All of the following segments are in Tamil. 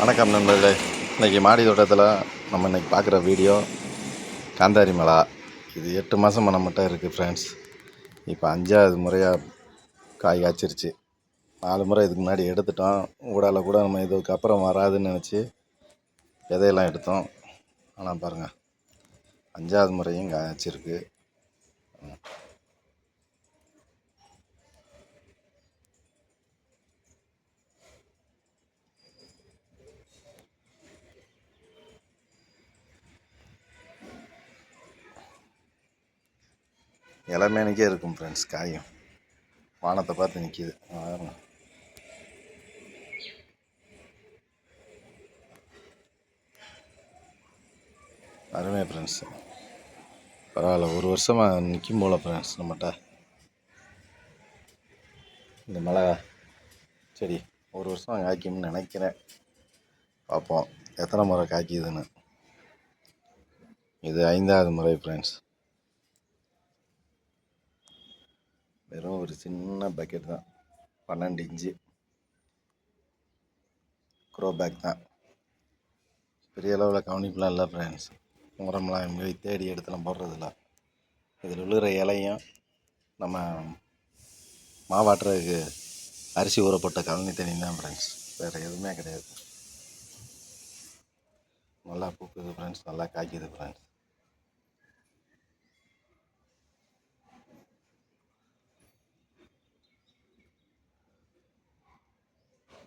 வணக்கம் நண்பர்களே. இன்றைக்கி மாடி தோட்டத்தில் நம்ம இன்றைக்கி பார்க்குற வீடியோ காந்தாரி மலா. இது எட்டு மாதம் மனமட்டம் இருக்குது ஃப்ரெண்ட்ஸ் இப்போ அஞ்சாவது முறையாக காய் காய்ச்சிருச்சு. நாலு முறை இதுக்கு முன்னாடி எடுத்துட்டோம். ஊடால கூட நம்ம இதுக்கு அப்புறம் வராதுன்னு நினச்சி விதையெல்லாம் எடுத்தோம். ஆனால் பாருங்கள் அஞ்சாவது முறையும் காய்ச்சிருக்கு. இளமேனிக்கே இருக்கும் ஃப்ரெண்ட்ஸ் காயும். வானத்தை பார்த்து நிற்கிது வாங்க அருமை ஃப்ரெண்ட்ஸ் பரவாயில்ல ஒரு வருஷமாக நிற்கும் போல ஃப்ரெண்ட்ஸ் நம்மகிட்ட இந்த மிளகா சரி ஒரு வருஷம் காய்க்கும்னு நினைக்கிறேன். பார்ப்போம் எத்தனை முறை காய்க்குதுன்னு. இது ஐந்தாவது முறை ஃப்ரெண்ட்ஸ் வெறும் ஒரு சின்ன பக்கெட் தான். பன்னெண்டு இன்ச்சு க்ரோ பேக் தான். பெரிய அளவில் கவனிப்புலாம் இல்லை ஃப்ரெண்ட்ஸ் உரம்லாம் எங்கே தேடி எடுத்துலாம் போடுறதில்ல. இதில் விழுகிற இலையும் நம்ம மாவாட்டுறதுக்கு அரிசி ஊறப்பட்ட கழனி தண்ணி தான் ஃப்ரெண்ட்ஸ் வேறு எதுவுமே கிடையாது. நல்லா பூக்குது ஃப்ரெண்ட்ஸ் நல்லா காய்க்குது ஃப்ரெண்ட்ஸ்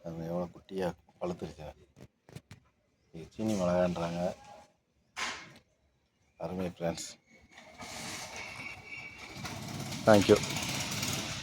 அது எவ்வளோ குட்டியாக பழுத்துருச்சு இது சீனி மிளகான்றாங்க. அருமை ஃப்ரெண்ட்ஸ் தேங்க்யூ